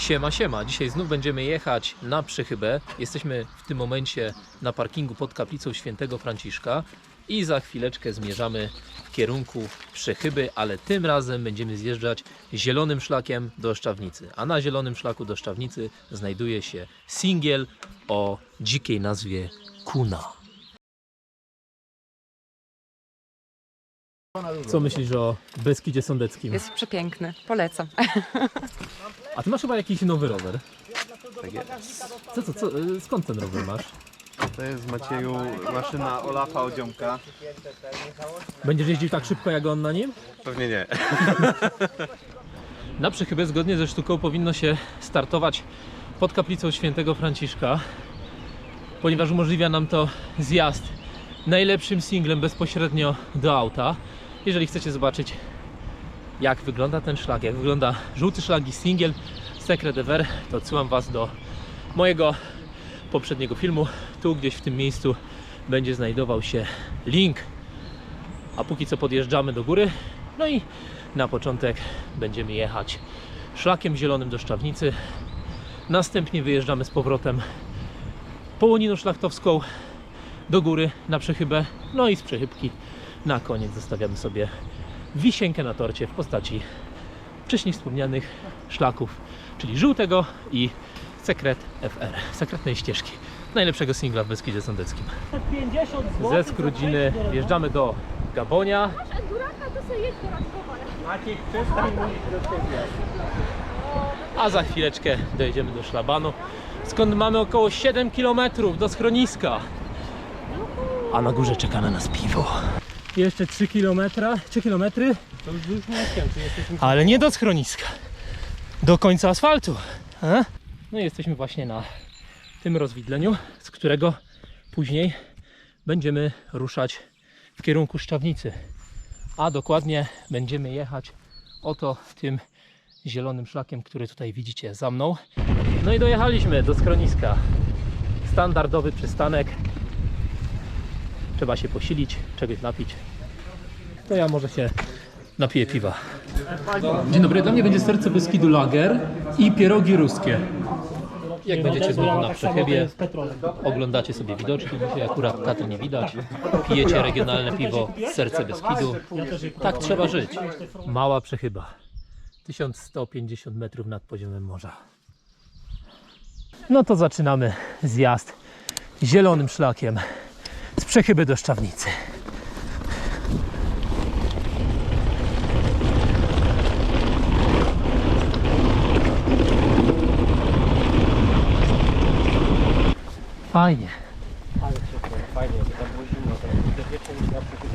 Siema, siema. Dzisiaj znów będziemy jechać na Przechybę. Jesteśmy w tym momencie na parkingu pod kaplicą świętego Franciszka i za chwileczkę zmierzamy w kierunku Przechyby, ale tym razem będziemy zjeżdżać zielonym szlakiem do Szczawnicy. A na zielonym szlaku do Szczawnicy znajduje się singiel o dzikiej nazwie Kuna. Co myślisz o Beskidzie Sądeckim? Jest przepiękny, polecam. A ty masz chyba jakiś nowy rower. Tak jest. Co, co, co, y, skąd ten rower masz? To jest Macieju maszyna Olafa Odziomka. Będziesz jeździł tak szybko jak on na nim? Pewnie nie. Na przechybę zgodnie ze sztuką powinno się startować pod kaplicą świętego Franciszka, ponieważ umożliwia nam to zjazd najlepszym singlem bezpośrednio do auta. Jeżeli chcecie zobaczyć jak wygląda ten szlak, jak wygląda żółty szlak i singiel Secret Ever, to odsyłam Was do mojego poprzedniego filmu. Tu gdzieś w tym miejscu będzie znajdował się link. A póki co podjeżdżamy do góry. No i na początek będziemy jechać szlakiem zielonym do Szczawnicy. Następnie wyjeżdżamy z powrotem połoniną szlachtowską do góry na przechybę. No i z przechybki na koniec zostawiamy sobie wisienkę na torcie w postaci wcześniej wspomnianych szlaków, czyli żółtego i sekret FR, sekretnej ścieżki. Najlepszego singla w Beskidzie Sądeckim. 50 zł. Ze Skrudziny wjeżdżamy do Gabonia. Enduraka to sobie jedź do Rakowania. Maciek, przestań mówić do siebie. a za chwileczkę dojedziemy do Szlabanu, skąd mamy około 7 km do schroniska. A na górze czeka na nas piwo. Jeszcze 3 km, 3 km. To już już czy jesteśmy Ale nie do schroniska. Do końca asfaltu. A? No i jesteśmy właśnie na tym rozwidleniu, z którego później będziemy ruszać w kierunku Szczawnicy. A dokładnie będziemy jechać oto tym zielonym szlakiem, który tutaj widzicie za mną. No i dojechaliśmy do schroniska. Standardowy przystanek. Trzeba się posilić, czegoś napić. To ja może się napiję piwa. Dzień dobry, dla mnie będzie serce Beskidu Lager i pierogi ruskie. Jak będziecie znowu na Przechybie, oglądacie sobie widoczki, dzisiaj akurat Tatry nie widać, pijecie regionalne piwo Serce Beskidu. Tak trzeba żyć. Mała Przechyba. 1150 metrów nad poziomem morza. No to zaczynamy zjazd zielonym szlakiem z Przechyby do Szczawnicy. Fajnie. Ale super, fajnie, bo tam na przykład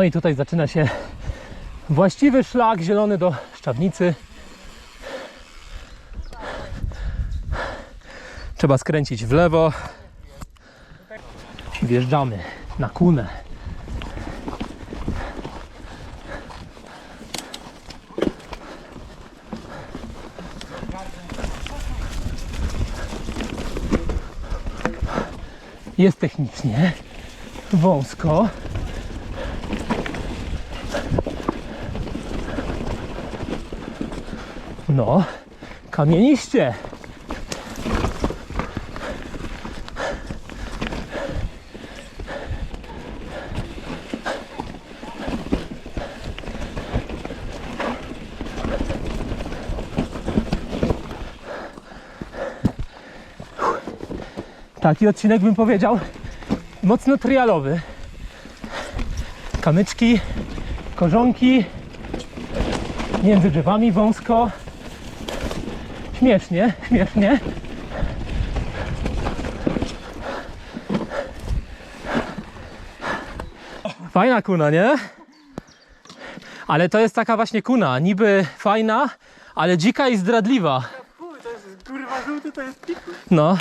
No i tutaj zaczyna się właściwy szlak zielony do Szczawnicy. Trzeba skręcić w lewo. Wjeżdżamy na kunę. Jest technicznie, wąsko. No, kamieniście. Taki odcinek bym powiedział mocno trialowy. Kamyczki, korzonki, między drzewami wąsko. Śmiesznie, śmiesznie. Fajna kuna, nie? Ale to jest taka właśnie kuna, niby fajna, ale dzika i zdradliwa. Kurwa, żółty to jest. No.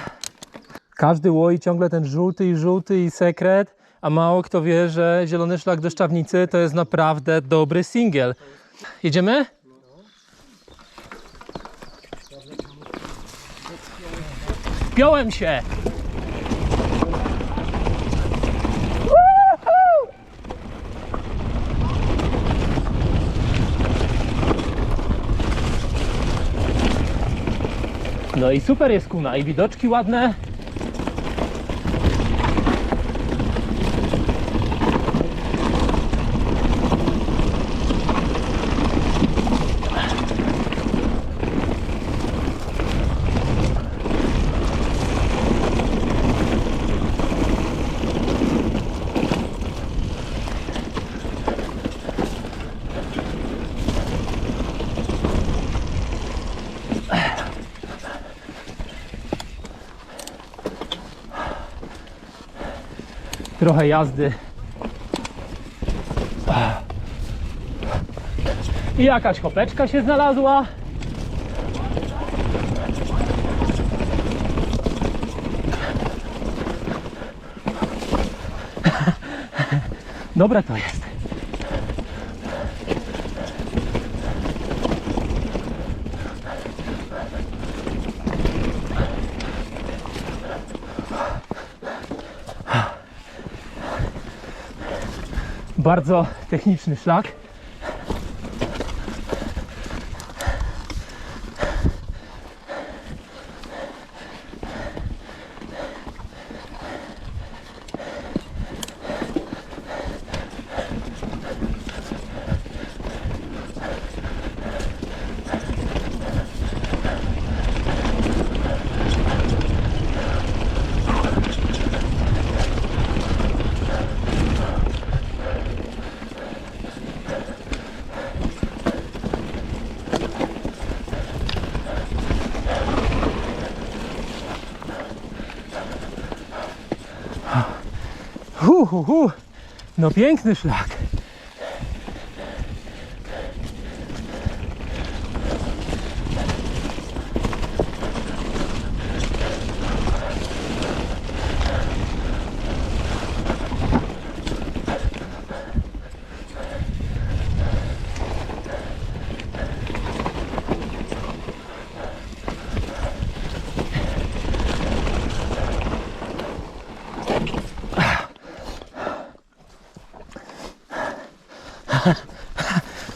Każdy łoi ciągle ten żółty i żółty i sekret, A mało kto wie, że Zielony Szlak do Szczawnicy to jest naprawdę dobry singiel. Jedziemy? Wpiąłem się! No i super jest kuna i widoczki ładne. Trochę jazdy. I jakaś chopeczka się znalazła. Dobre to jest. Bardzo techniczny szlak. Hu. No piękny szlak.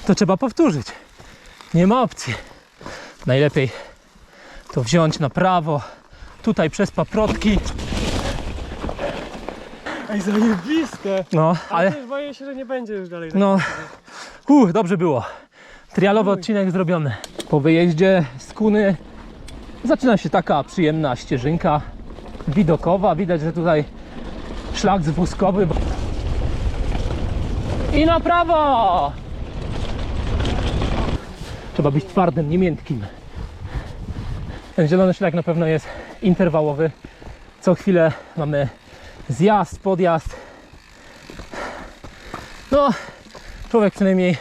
To trzeba powtórzyć. Nie ma opcji. Najlepiej to wziąć na prawo, tutaj przez paprotki. Ej, zajebiste! No, Ale ale też boję się, że nie będzie już dalej. no, uh, dobrze było. Trialowy odcinek zrobiony. Po wyjeździe z Kuny zaczyna się taka przyjemna ścieżynka widokowa. Widać, że tutaj szlak zwózkowy. I na prawo! Trzeba być twardym, nie miętkim. Ten zielony szlak na pewno jest interwałowy. Co chwilę mamy zjazd, podjazd. No, człowiek przynajmniej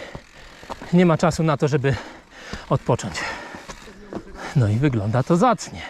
nie ma czasu na to, żeby odpocząć. No i wygląda to zacnie.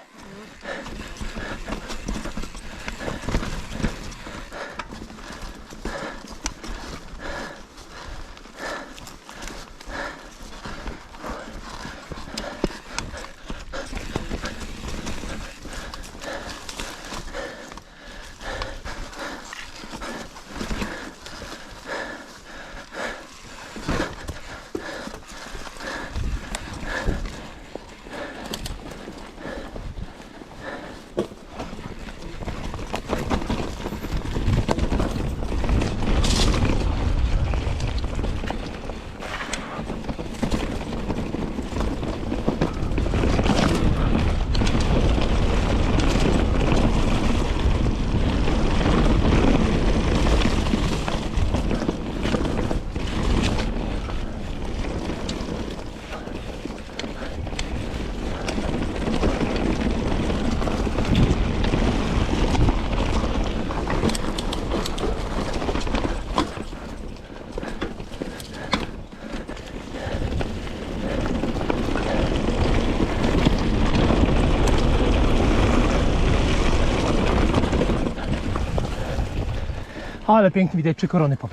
Ale pięknie widać trzy korony po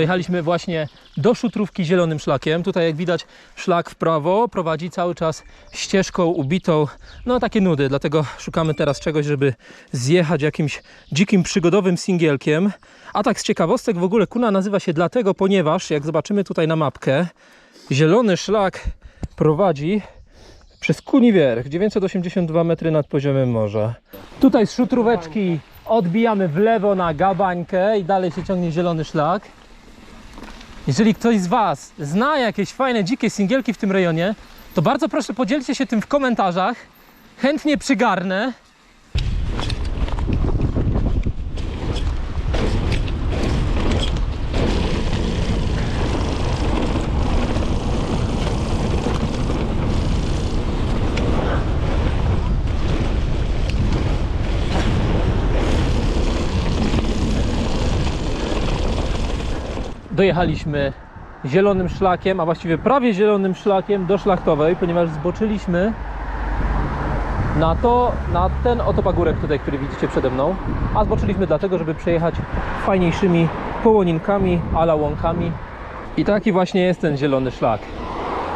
Dojechaliśmy właśnie do szutrówki zielonym szlakiem. Tutaj jak widać szlak w prawo prowadzi cały czas ścieżką ubitą. No takie nudy, dlatego szukamy teraz czegoś, żeby zjechać jakimś dzikim przygodowym singielkiem. A tak z ciekawostek w ogóle Kuna nazywa się dlatego, ponieważ jak zobaczymy tutaj na mapkę, zielony szlak prowadzi przez Kuniwierch, 982 metry nad poziomem morza. Tutaj z szutróweczki odbijamy w lewo na Gabańkę i dalej się ciągnie zielony szlak. Jeżeli ktoś z Was zna jakieś fajne, dzikie singielki w tym rejonie, to bardzo proszę podzielcie się tym w komentarzach. Chętnie przygarnę. Dojechaliśmy zielonym szlakiem, a właściwie prawie zielonym szlakiem do szlachtowej, ponieważ zboczyliśmy na to, na ten oto pagórek tutaj, który widzicie przede mną, a zboczyliśmy dlatego, żeby przejechać fajniejszymi połoninkami, ala łąkami i taki właśnie jest ten zielony szlak.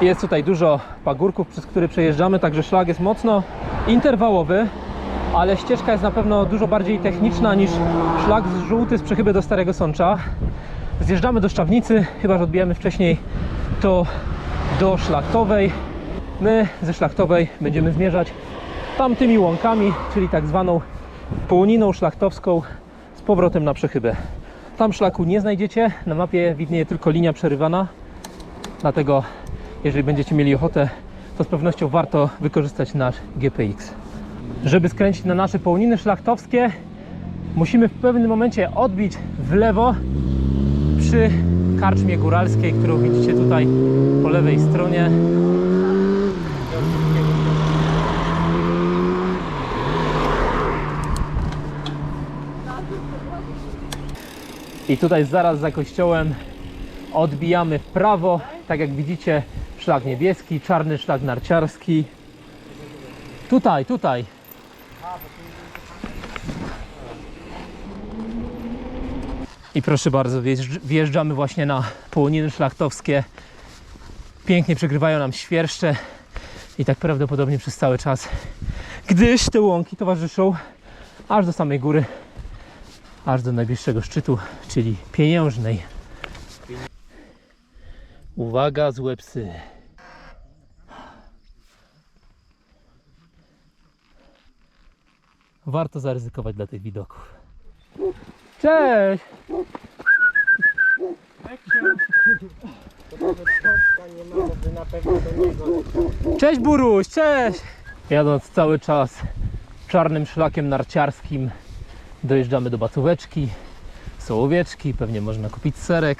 Jest tutaj dużo pagórków, przez które przejeżdżamy, także szlak jest mocno interwałowy, ale ścieżka jest na pewno dużo bardziej techniczna niż szlak z żółty z przechyby do Starego Sącza. Zjeżdżamy do Szczawnicy, chyba że odbijamy wcześniej to do Szlachtowej. My ze Szlachtowej będziemy zmierzać tamtymi łąkami, czyli tak zwaną połoniną szlachtowską z powrotem na przechybę. Tam szlaku nie znajdziecie, na mapie widnieje tylko linia przerywana, dlatego jeżeli będziecie mieli ochotę, to z pewnością warto wykorzystać nasz GPX. Żeby skręcić na nasze połoniny szlachtowskie, musimy w pewnym momencie odbić w lewo przy karczmie góralskiej, którą widzicie tutaj po lewej stronie. I tutaj zaraz za kościołem odbijamy w prawo, tak jak widzicie szlak niebieski, czarny szlak narciarski. Tutaj, tutaj. I proszę bardzo, wjeżdż- wjeżdżamy właśnie na połoniny szlachtowskie. Pięknie przegrywają nam świerszcze i tak prawdopodobnie przez cały czas, gdyż te łąki towarzyszą aż do samej góry, aż do najbliższego szczytu, czyli pieniężnej. Uwaga, złe psy. Warto zaryzykować dla tych widoków. Cześć! Cześć Buruś, cześć! Jadąc cały czas czarnym szlakiem narciarskim dojeżdżamy do Bacóweczki, są owieczki, pewnie można kupić serek,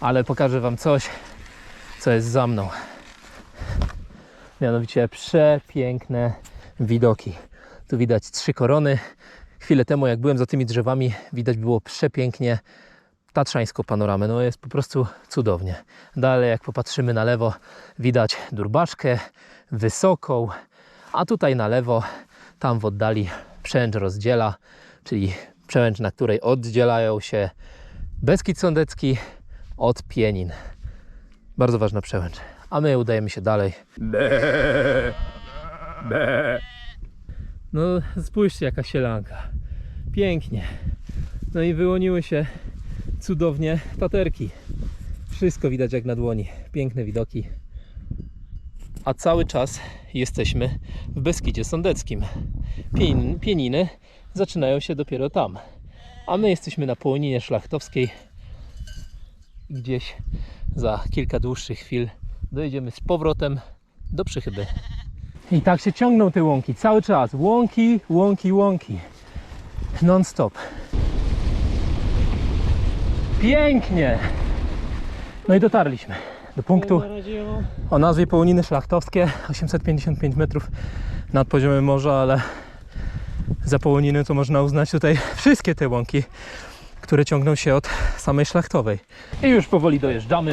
ale pokażę Wam coś, co jest za mną. Mianowicie przepiękne widoki. Tu widać trzy korony. Chwilę temu, jak byłem za tymi drzewami, widać było przepięknie tatrzańską panoramę. No jest po prostu cudownie. Dalej, jak popatrzymy na lewo, widać Durbaszkę, wysoką, a tutaj na lewo, tam w oddali przełęcz rozdziela, czyli przełęcz, na której oddzielają się Beskid Sądecki od Pienin. Bardzo ważna przełęcz. A my udajemy się dalej. No spójrzcie jaka sielanka. Pięknie. No i wyłoniły się cudownie taterki. Wszystko widać jak na dłoni. Piękne widoki. A cały czas jesteśmy w Beskidzie Sądeckim. Pien, pieniny zaczynają się dopiero tam. A my jesteśmy na połoninie szlachtowskiej. Gdzieś za kilka dłuższych chwil dojedziemy z powrotem do Przychyby. I tak się ciągną te łąki cały czas. Łąki, łąki, łąki. Non stop. Pięknie! No i dotarliśmy do punktu o nazwie Połoniny Szlachtowskie. 855 metrów nad poziomem morza, ale za Połoniny to można uznać tutaj wszystkie te łąki, które ciągną się od samej Szlachtowej. I już powoli dojeżdżamy.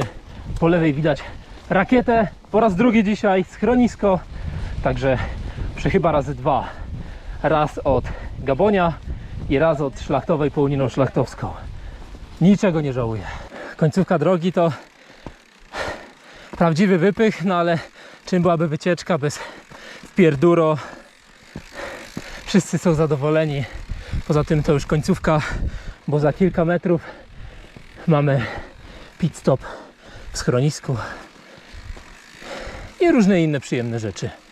Po lewej widać rakietę. Po raz drugi dzisiaj schronisko. Także przechyba razy dwa. Raz od Gabonia i raz od Szlachtowej Połoniną Szlachtowską. Niczego nie żałuję. Końcówka drogi to prawdziwy wypych, no ale czym byłaby wycieczka bez pierduro? Wszyscy są zadowoleni. Poza tym to już końcówka, bo za kilka metrów mamy pit stop w schronisku i różne inne przyjemne rzeczy.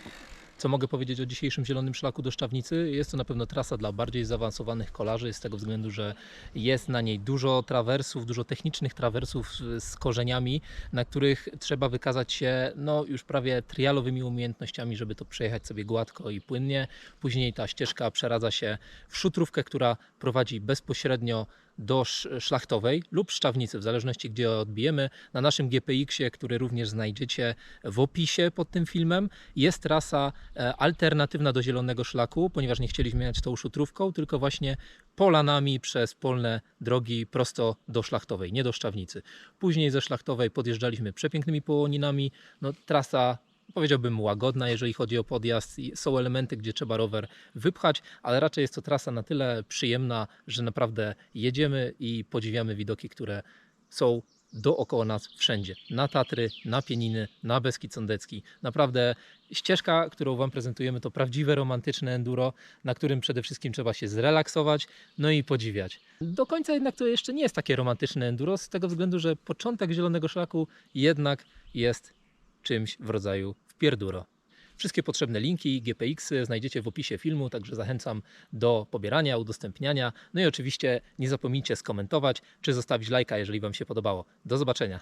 Co mogę powiedzieć o dzisiejszym Zielonym Szlaku do Szczawnicy? Jest to na pewno trasa dla bardziej zaawansowanych kolarzy, z tego względu, że jest na niej dużo trawersów, dużo technicznych trawersów z- korzeniami, na których trzeba wykazać się no, już prawie trialowymi umiejętnościami, żeby to przejechać sobie gładko i płynnie. Później ta ścieżka przeradza się w szutrówkę, która prowadzi bezpośrednio do sz- szlachtowej lub szczawnicy, w zależności gdzie odbijemy. Na naszym GPX-ie, który również znajdziecie w opisie pod tym filmem, jest trasa e, alternatywna do Zielonego Szlaku, ponieważ nie chcieliśmy jechać tą szutrówką, tylko właśnie polanami przez polne drogi prosto do Szlachtowej, nie do Szczawnicy. Później ze Szlachtowej podjeżdżaliśmy przepięknymi połoninami. No, trasa powiedziałbym łagodna, jeżeli chodzi o podjazd. Są elementy, gdzie trzeba rower wypchać, ale raczej jest to trasa na tyle przyjemna, że naprawdę jedziemy i podziwiamy widoki, które są dookoła nas wszędzie. Na Tatry, na Pieniny, na Beskid Sądecki. Naprawdę ścieżka, którą Wam prezentujemy, to prawdziwe romantyczne enduro, na którym przede wszystkim trzeba się zrelaksować, no i podziwiać. Do końca jednak to jeszcze nie jest takie romantyczne enduro, z tego względu, że początek Zielonego Szlaku jednak jest czymś w rodzaju wpierduro. Wszystkie potrzebne linki i GPX-y znajdziecie w opisie filmu, także zachęcam do pobierania, udostępniania. No i oczywiście nie zapomnijcie skomentować czy zostawić lajka, jeżeli Wam się podobało. Do zobaczenia.